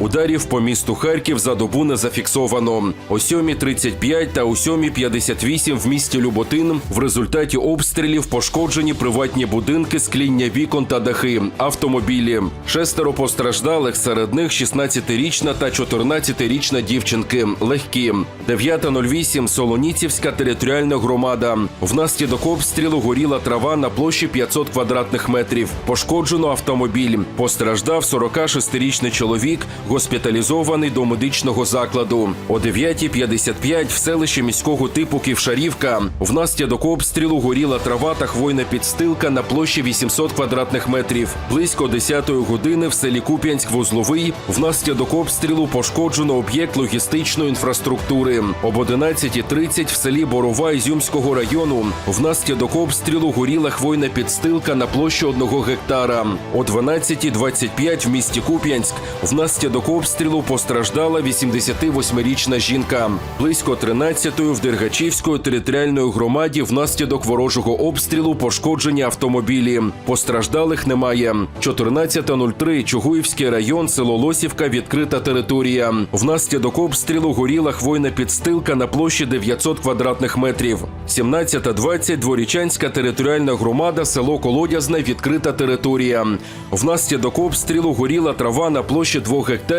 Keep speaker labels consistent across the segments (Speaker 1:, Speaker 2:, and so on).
Speaker 1: Ударів по місту Харків за добу не зафіксовано. О 7.35 та о 7.58 в місті Люботин в результаті обстрілів пошкоджені приватні будинки, скління вікон та дахи, автомобілі. Шестеро постраждалих, серед них 16-річна та 14-річна дівчинки. Легкі. 9.08 Солоніцівська територіальна громада. Внаслідок обстрілу горіла трава на площі 500 квадратних метрів. Пошкоджено автомобіль. Постраждав 46-річний чоловік, госпіталізований до медичного закладу. О 9.55 в селищі міського типу Ківшарівка внаслідок обстрілу горіла трава та хвойна підстилка на площі 800 квадратних метрів. Близько 10-ї години в селі Куп'янськ-Вузловий внаслідок обстрілу пошкоджено об'єкт логістичної інфраструктури. Об 11.30 в селі Борова Ізюмського району внаслідок обстрілу горіла хвойна підстилка на площі одного гектара. О 12.25 в місті Куп'янськ внаслідок обстрілу постраждала 88-річна жінка. Близько 13-ї в Дергачівської територіальної громаді внаслідок ворожого обстрілу пошкоджені автомобілі. Постраждалих немає. 14.03 Чугуївський район, село Лосівка, відкрита територія. Внаслідок обстрілу горіла хвойна підстилка на площі 900 квадратних метрів. 17.20 Дворічанська територіальна громада, село Колодязне, відкрита територія. Внаслідок обстрілу горіла трава на площі 2 гектарів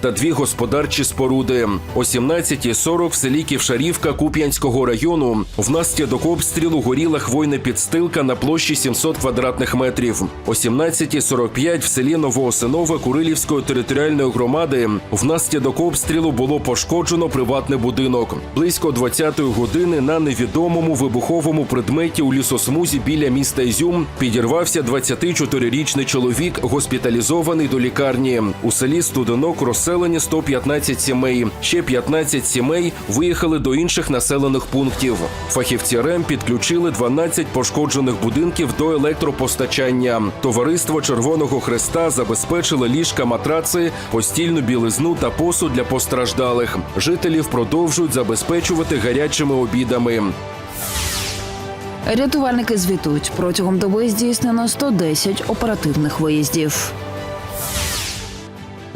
Speaker 1: та дві господарчі споруди. О 17.40 в селі Ківшарівка Куп'янського району внаслідок обстрілу горіла хвойна підстилка на площі 700 квадратних метрів. О 17.45 в селі Новоосинове Курилівської територіальної громади внаслідок обстрілу було пошкоджено приватний будинок. Близько 20-ї години на невідомому вибуховому предметі у лісосмузі біля міста Ізюм підірвався 24-річний чоловік, госпіталізований до лікарні. У селі Студенок розселені 115 сімей. Ще 15 сімей виїхали до інших населених пунктів. Фахівці РЕМ підключили 12 пошкоджених будинків до електропостачання. Товариство Червоного Хреста забезпечило ліжка, матраци, постільну білизну та посуд для постраждалих. Жителів продовжують забезпечувати гарячими обідами.
Speaker 2: Рятувальники звітують протягом доби здійснено 110 оперативних виїздів.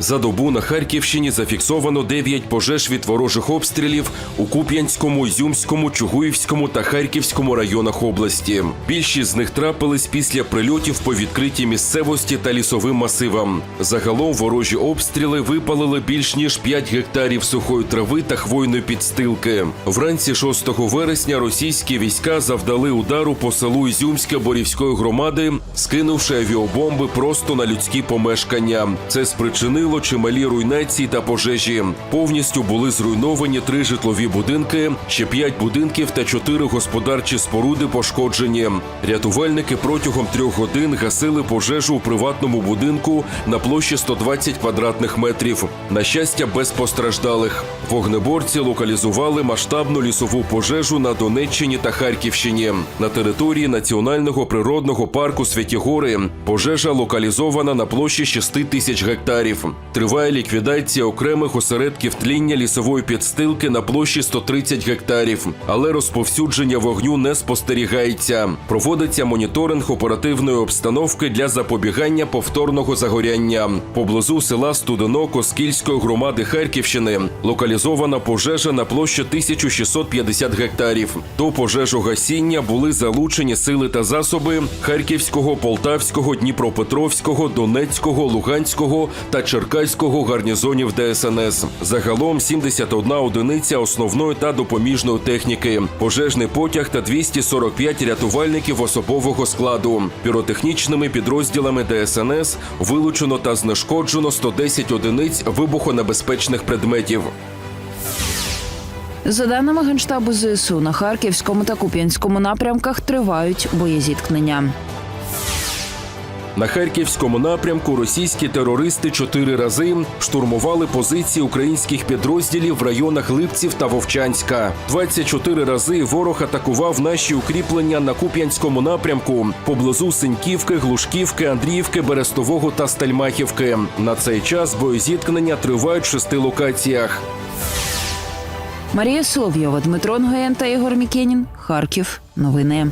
Speaker 1: За добу на Харківщині зафіксовано 9 пожеж від ворожих обстрілів у Куп'янському, Ізюмському, Чугуївському та Харківському районах області. Більшість з них трапились після прильотів по відкритій місцевості та лісовим масивам. Загалом ворожі обстріли випалили більш ніж 5 гектарів сухої трави та хвойної підстилки. Вранці 6 вересня російські війська завдали удару по селу Ізюмське Борівської громади, скинувши авіабомби просто на людські помешкання. Це спричинило чималі руйнації та пожежі. Повністю були зруйновані три житлові будинки, ще п'ять будинків та чотири господарчі споруди пошкоджені. Рятувальники протягом трьох годин гасили пожежу у приватному будинку на площі 120 квадратних метрів. На щастя, без постраждалих. Вогнеборці локалізували масштабну лісову пожежу на Донеччині та Харківщині. На території національного природного парку Святі Гори пожежа локалізована на площі 6 тисяч гектарів. Триває ліквідація окремих осередків тління лісової підстилки на площі 130 гектарів, але розповсюдження вогню не спостерігається. Проводиться моніторинг оперативної обстановки для запобігання повторного загоряння. Поблизу села Студенок Оскільської громади Харківщини локалізована пожежа на площі 1650 гектарів. До пожежогасіння були залучені сили та засоби Харківського, Полтавського, Дніпропетровського, Донецького, Луганського та Черкаського гарнізонів ДСНС. Загалом 71 одиниця основної та допоміжної техніки, пожежний потяг та 245 рятувальників особового складу. Піротехнічними підрозділами ДСНС вилучено та знешкоджено 110 одиниць вибухонебезпечних предметів.
Speaker 2: За даними генштабу ЗСУ, на харківському та куп'янському напрямках тривають боєзіткнення.
Speaker 1: На харківському напрямку російські терористи чотири рази штурмували позиції українських підрозділів в районах Липців та Вовчанська. 24 рази ворог атакував наші укріплення на Куп'янському напрямку поблизу Синьківки, Глушківки, Андріївки, Берестового та Стальмахівки. На цей час боєзіткнення тривають в шести локаціях.
Speaker 2: Марія Соловйова, Дмитро Нгоєн та Ігор Мікенін. Харків. Новини.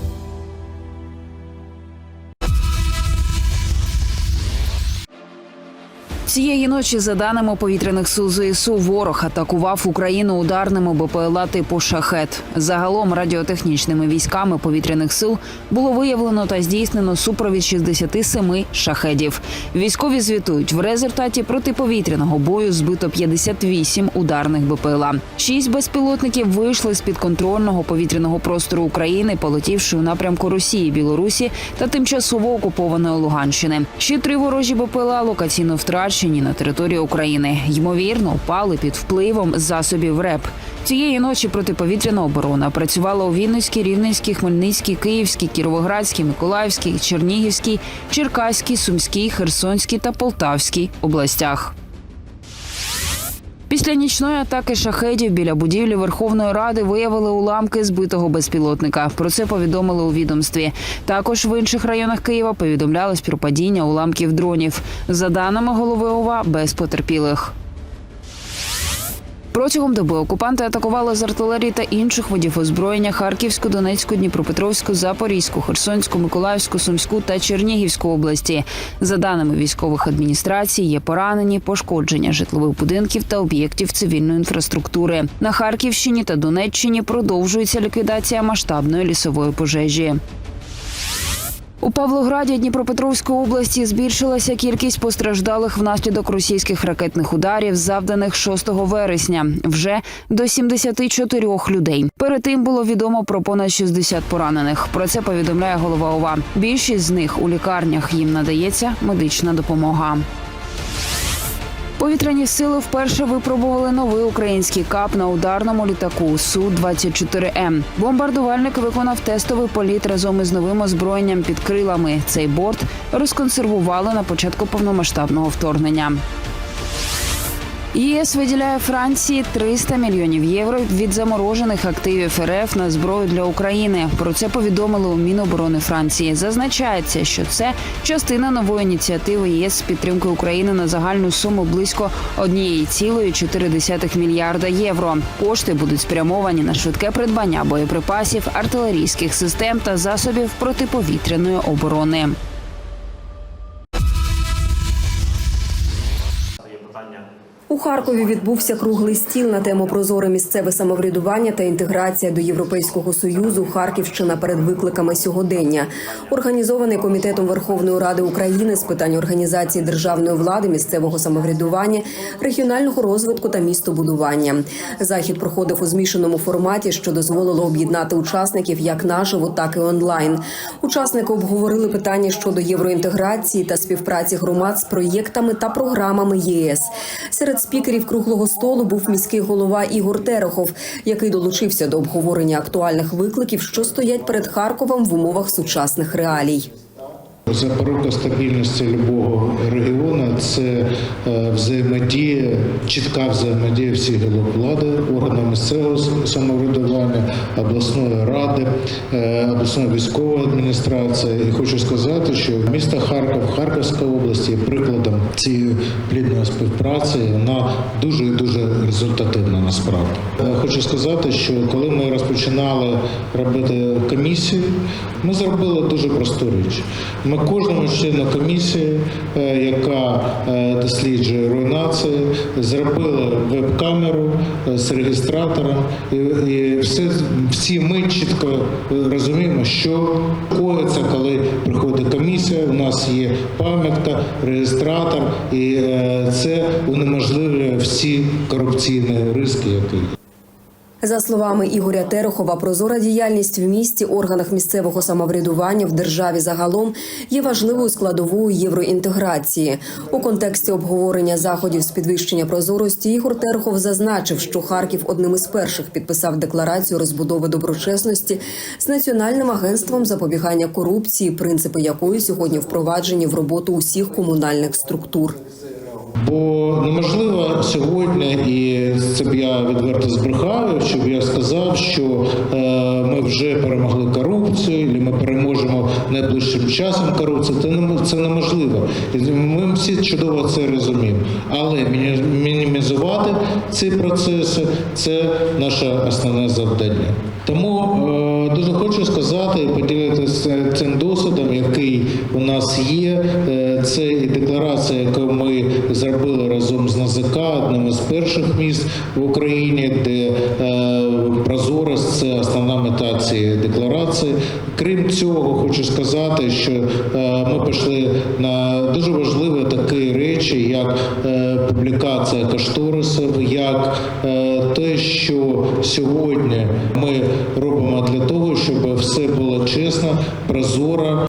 Speaker 2: Цієї ночі, за даними повітряних сил ЗСУ, ворог атакував Україну ударними БПЛА типу шахет. Загалом радіотехнічними військами повітряних сил було виявлено та здійснено супровід 67 шахедів. Військові звітують, в результаті протиповітряного бою збито 58 ударних БПЛА. Шість безпілотників вийшли з підконтрольного повітряного простору України, полетівши у напрямку Росії, Білорусі та тимчасово окупованої Луганщини. Ще три ворожі БПЛА локаційно втрачені на території України. Ймовірно, впали під впливом засобів РЕП. Цієї ночі протиповітряна оборона працювала у Вінницькій, Рівненській, Хмельницькій, Київській, Кіровоградській, Миколаївській, Чернігівській, Черкаській, Сумській, Херсонській та Полтавській областях. Після нічної атаки шахедів біля будівлі Верховної Ради виявили уламки збитого безпілотника. Про це повідомили у відомстві. Також в інших районах Києва повідомлялось про падіння уламків дронів. За даними голови ОВА, без потерпілих. Протягом доби окупанти атакували з артилерії та інших видів озброєння Харківську, Донецьку, Дніпропетровську, Запорізьку, Херсонську, Миколаївську, Сумську та Чернігівську області. За даними військових адміністрацій, є поранені, пошкодження житлових будинків та об'єктів цивільної інфраструктури. На Харківщині та Донеччині продовжується ліквідація масштабної лісової пожежі. У Павлограді Дніпропетровської області збільшилася кількість постраждалих внаслідок російських ракетних ударів, завданих 6 вересня, вже до 74 людей. Перед тим було відомо про понад 60 поранених. Про це повідомляє голова ОВА. Більшість з них у лікарнях їм надається медична допомога. Повітряні сили вперше випробували новий український кап на ударному літаку су 24 м Бомбардувальник виконав тестовий політ разом із новим озброєнням під крилами. Цей борт розконсервували на початку повномасштабного вторгнення. ЄС виділяє Франції 300 мільйонів євро від заморожених активів РФ на зброю для України. Про це повідомили у Міноборони Франції. Зазначається, що це частина нової ініціативи ЄС з підтримки України на загальну суму близько 1,4 мільярда євро. Кошти будуть спрямовані на швидке придбання боєприпасів, артилерійських систем та засобів протиповітряної оборони.
Speaker 3: У Харкові відбувся круглий стіл на тему прозоре місцеве самоврядування та інтеграція до Європейського союзу Харківщина перед викликами сьогодення. Організований комітетом Верховної Ради України з питань організації державної влади, місцевого самоврядування, регіонального розвитку та містобудування. Захід проходив у змішаному форматі, що дозволило об'єднати учасників як наживо, так і онлайн. Учасники обговорили питання щодо євроінтеграції та співпраці громад з проєктами та програмами ЄС. Серед спікерів круглого столу був міський голова Ігор Терехов, який долучився до обговорення актуальних викликів, що стоять перед Харковом в умовах сучасних реалій.
Speaker 4: Запорука стабільності любого регіону це е, взаємодія, чітка взаємодія всіх гілок влади, органів місцевого самоврядування, обласної ради, е, обласної військової адміністрації. І хочу сказати, що місто Харків, Харківська область є прикладом цієї плідної співпраці. Вона дуже і дуже результативна насправді. Е, Хочу сказати, що коли ми розпочинали робити комісію, ми зробили дуже просту річ. Ми кожному члену комісії, е, яка е, досліджує руйнації, зробили веб-камеру е, з реєстратором, і, все, всі ми чітко розуміємо, що коїться, коли приходить комісія. У нас є пам'ятка, реєстратор, і е, це унеможливлює всі корупційні риски, які є.
Speaker 3: За словами Ігоря Терехова, прозора діяльність в місті, органах місцевого самоврядування в державі загалом є важливою складовою євроінтеграції. У контексті обговорення заходів з підвищення прозорості Ігор Терехов зазначив, що Харків одним із перших підписав декларацію розбудови доброчесності з національним агентством запобігання корупції, принципи якої сьогодні впроваджені в роботу усіх комунальних структур.
Speaker 4: Бо неможливо сьогодні, і це б я відверто збрехав, щоб я сказав, що е, ми вже перемогли корупцію, і ми переможемо найближчим часом корупцію. Це не це неможливо. Ми всі чудово це розуміємо. Але міні- мінімізувати ці процеси це наше основне завдання. Тому е, дуже хочу сказати і поділитися цим досвідом, який у нас є. Е, Це і декларація, яку ми зробили разом з НАЗК одним із перших міст в Україні, де е, прозорість це основна мета цієї декларації. Крім цього, хочу сказати, що е, ми пішли на дуже важливі такі речі, як е, публікація кошторисів, як е, те, що сьогодні ми робимо для того, щоб все було чесно, прозоро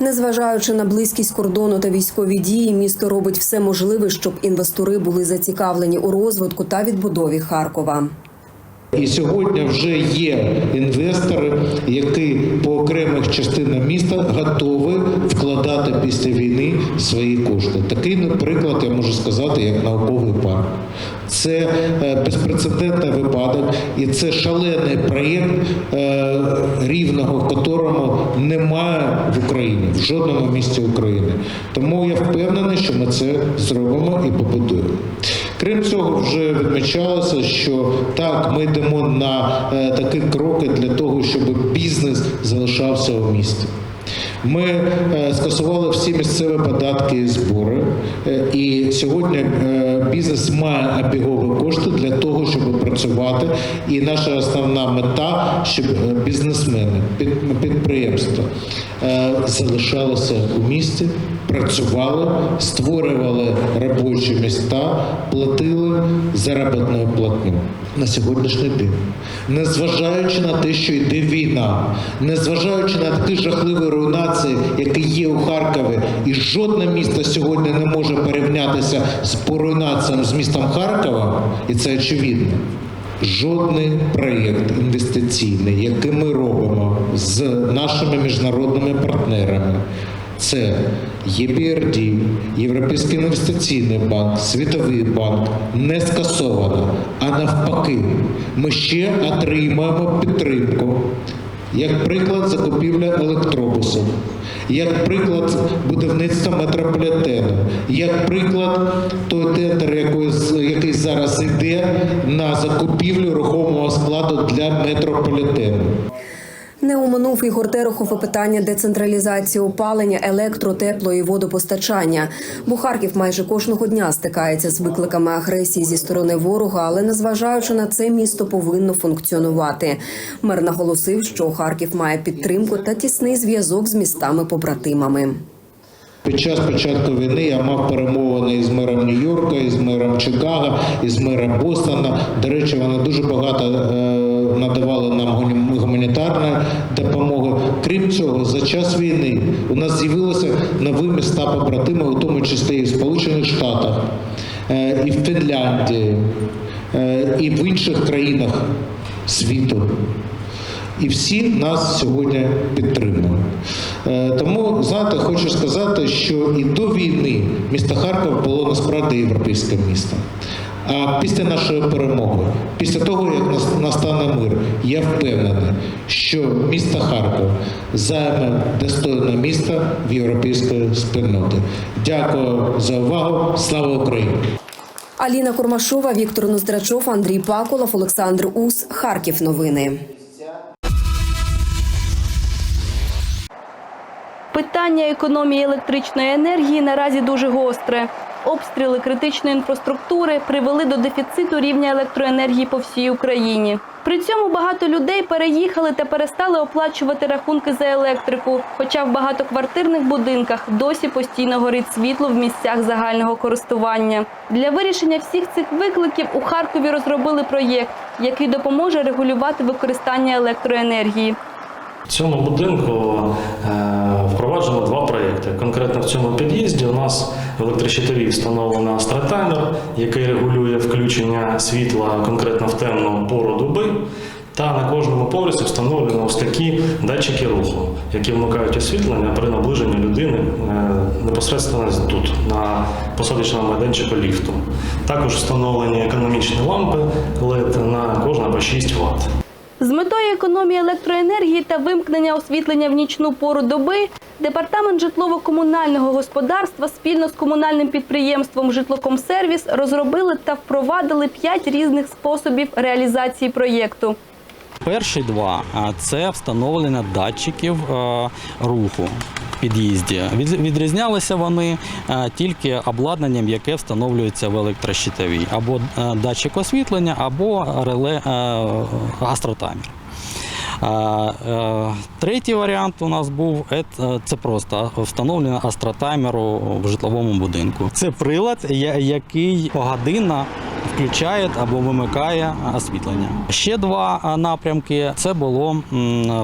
Speaker 3: Незважаючи на близькість кордону та військові дії, місто робить все можливе, щоб інвестори були зацікавлені у розвитку та відбудові Харкова.
Speaker 4: І сьогодні вже є інвестори, які по окремих частинах міста готові вкладати після війни свої кошти. Такий, наприклад, я можу сказати, як науковий парк. Це е, безпрецедентний випадок, і це шалений проєкт, е, рівного котрому немає в Україні, в жодному місті України. Тому я впевнений, що ми це зробимо і побудуємо. Крім цього, вже відмічалося, що так, ми йдемо на е, такі кроки для того, щоб бізнес залишався у місті. Ми е, скасували всі місцеві податки і збори, е, і сьогодні бізнес має обігові кошти для того, щоб працювати. І наша основна мета, щоб бізнесмени, підприємства залишалися у місті, працювали, створювали робочі міста, платили заробітну платню на сьогоднішній день. Незважаючи на те, що йде війна, незважаючи на такі жахливі руйнації, які є у Харкові, і жодне місто сьогодні не може порівнятися з по руйнаціям з містом Харкова, і це очевидно. Жодний проєкт інвестиційний, який ми робимо з нашими міжнародними партнерами, це ЄБРД, Європейський інвестиційний банк, Світовий банк не скасовано, а навпаки, ми ще отримаємо підтримку. Як приклад закупівля електробусів, як приклад будівництва метрополітену, як приклад той тендер, який зараз йде на закупівлю рухомого складу для метрополітену.
Speaker 3: Не оминув Ігор Терехов і питання децентралізації опалення, електро, тепло і водопостачання. Бо Харків майже кожного дня стикається з викликами агресії зі сторони ворога, але незважаючи на це, місто повинно функціонувати. Мер наголосив, що Харків має підтримку та тісний зв'язок з містами-побратимами.
Speaker 4: Під час початку війни я мав перемовини із мером Нью-Йорка, із мером Чикаго, із мером Бостона. До речі, вони дуже багато е, надавали нам гуманітарної допомоги. Крім цього, за час війни у нас з'явилися нові міста побратими, у тому числі і в Сполучених Штатах, е, і в Фінляндії, е, і в інших країнах світу. І всі нас сьогодні підтримують. Е, Тому, знаєте, хочу сказати, що і до війни місто Харків було насправді європейським містом. А після нашої перемоги, після того, як нас- настане мир, я впевнений, що місто Харків займе достойне місто в європейської спільноти. Дякую за увагу. Слава Україні!
Speaker 3: Аліна Курмашова, Віктор Ноздрачов, Андрій Паколов, Олександр Ус. Харків. Новини.
Speaker 5: Питання економії електричної енергії наразі дуже гостре. Обстріли критичної інфраструктури привели до дефіциту рівня електроенергії по всій Україні. При цьому багато людей переїхали та перестали оплачувати рахунки за електрику. Хоча в багатоквартирних будинках досі постійно горить світло в місцях загального користування. Для вирішення всіх цих викликів у Харкові розробили проєкт, який допоможе регулювати використання електроенергії.
Speaker 6: В цьому будинку е, впроваджено два проєкти. Конкретно в цьому під'їзді у нас в електрощитові встановлено астротаймер, який регулює включення світла конкретно в темну пору доби. Та на кожному поверсі встановлено ось такі датчики руху, які вмикають освітлення при наближенні людини е, непосередньо тут, на посадочному майданчику ліфту. Також встановлені економічні лампи LED на кожна по 6 Вт.
Speaker 5: З метою економії електроенергії та вимкнення освітлення в нічну пору доби департамент житлово-комунального господарства спільно з комунальним підприємством Житлокомсервіс розробили та впровадили п'ять різних способів реалізації проєкту.
Speaker 7: Перші два це встановлення датчиків руху в під'їзді. Відрізнялися вони тільки обладнанням, яке встановлюється в електрощитовій, або датчик освітлення, або реле гастротаймер. А, е, Третій варіант у нас був е, це просто встановлення астротаймеру в житловому будинку. Це прилад, який погодинно включає або вимикає освітлення. Ще два напрямки це було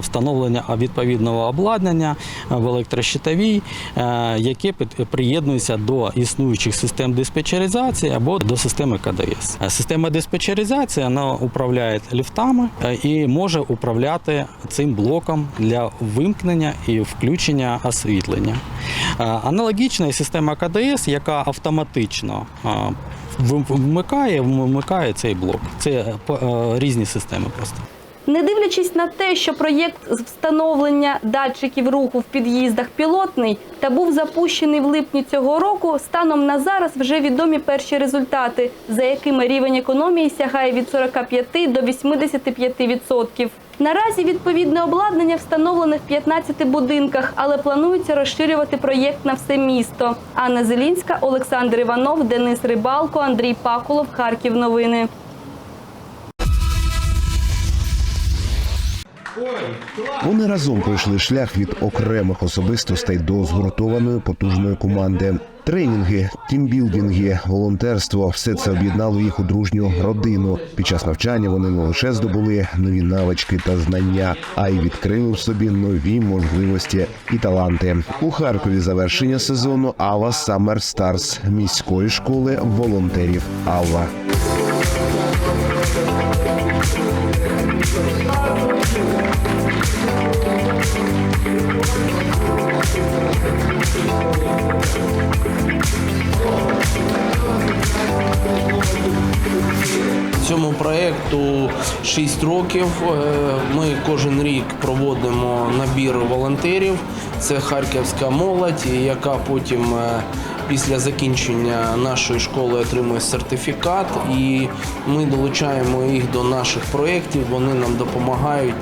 Speaker 7: встановлення відповідного обладнання в електрощитовій, е, яке приєднується до існуючих систем диспетчеризації або до системи КДС. Е, Система диспетчеризації вона управляє ліфтами е, і може управляти цим блоком для вимкнення і включення освітлення. Аналогічна система КДС, яка автоматично вмикає, вмикає цей блок. Це е, е, різні системи просто.
Speaker 5: Не дивлячись на те, що проєкт з встановлення датчиків руху в під'їздах пілотний та був запущений в липні цього року, станом на зараз вже відомі перші результати, за якими рівень економії сягає від 45 до 85%. Наразі відповідне обладнання встановлене в 15 будинках, але планується розширювати проєкт на все місто. Анна Зелінська, Олександр Іванов, Денис Рибалко, Андрій Пакулов, Харків. Новини.
Speaker 8: Вони разом пройшли шлях від окремих особистостей до згуртованої потужної команди. Тренінги, тімбілдинги, волонтерство все це об'єднало їх у дружню родину. Під час навчання вони не лише здобули нові навички та знання, а й відкрили в собі нові можливості і таланти. У Харкові завершення сезону Ава Summer Stars міської школи волонтерів Ава.
Speaker 9: 6 років. Е, Ми кожен рік проводимо набір волонтерів. Це харківська молодь, яка потім е, після закінчення нашої школи отримує сертифікат. І ми долучаємо їх до наших проєктів. Вони нам допомагають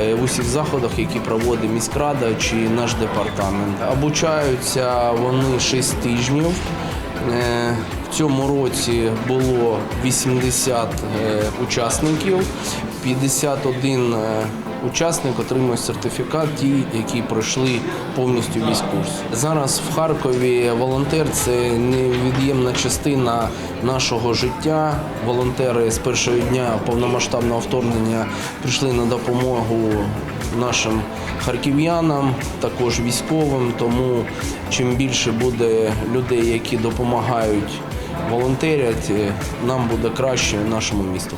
Speaker 9: е, в усіх заходах, які проводить міськрада чи наш департамент. Обучаються вони 6 тижнів. Е, В цьому році було 80 е, учасників, 51 е, учасник отримує сертифікат, ті, які пройшли повністю весь курс. Зараз в Харкові волонтер це невід'ємна частина нашого життя. Волонтери з першого дня повномасштабного вторгнення прийшли на допомогу нашим харків'янам, також військовим. Тому чим більше буде людей, які допомагають волонтерять, нам буде краще нашому місту.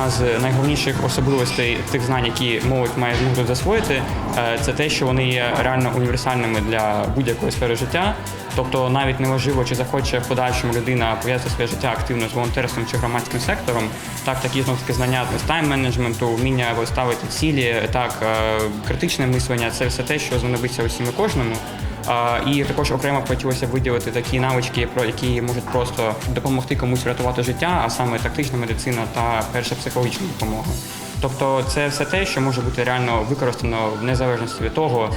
Speaker 10: Одна з найголовніших особливостей тих знань, які молодь має змогу засвоїти, е, це те, що вони є реально універсальними для будь-якої сфери життя. Тобто навіть неважливо, чи захоче в подальшому людина пов'язати своє життя активно з волонтерством чи громадським сектором. Так, такі знову таки знання з тайм-менеджменту, вміння ставити цілі, так е, критичне мислення це все те, що знадобиться усім і кожному. І також окремо хотілося виділити такі навички, про які можуть просто допомогти комусь рятувати життя, а саме тактична медицина та перша психологічна допомога. Тобто це все те, що може бути реально використано в незалежності від того,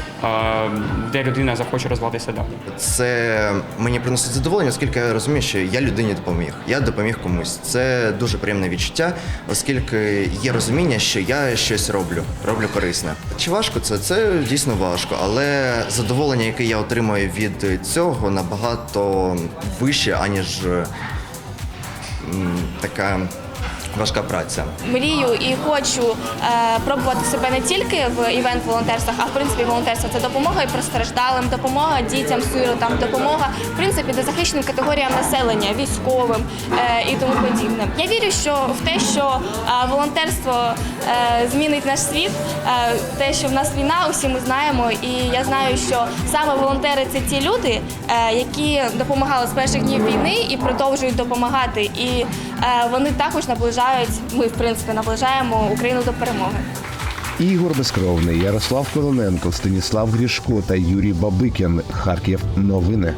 Speaker 10: де людина захоче розвиватися далі.
Speaker 11: Це мені приносить задоволення, оскільки я розумію, що я людині допоміг. Я допоміг комусь. Це дуже приємне відчуття, оскільки є розуміння, що я щось роблю, роблю корисне. Чи важко це? Це дійсно важко, але задоволення, яке я отримую від цього, набагато вище, аніж така важка праця.
Speaker 12: мрію і хочу е, пробувати себе не тільки в івент-волонтерствах, а в принципі волонтерство це допомога і постраждалим, допомога дітям, сиротам, допомога в принципі незахищеним категоріям населення, військовим е, і тому подібне. Я вірю, що в те, що е, волонтерство е, змінить наш світ, е, те, що в нас війна, усі ми знаємо, і я знаю, що саме волонтери це ті люди, е, які допомагали з перших днів війни і продовжують допомагати. І вони також наближають. Ми в принципі наближаємо Україну до перемоги.
Speaker 8: Ігор Безкровний, Ярослав Колоненко, Станіслав Грішко та Юрій Бабикін. Харків. Новини.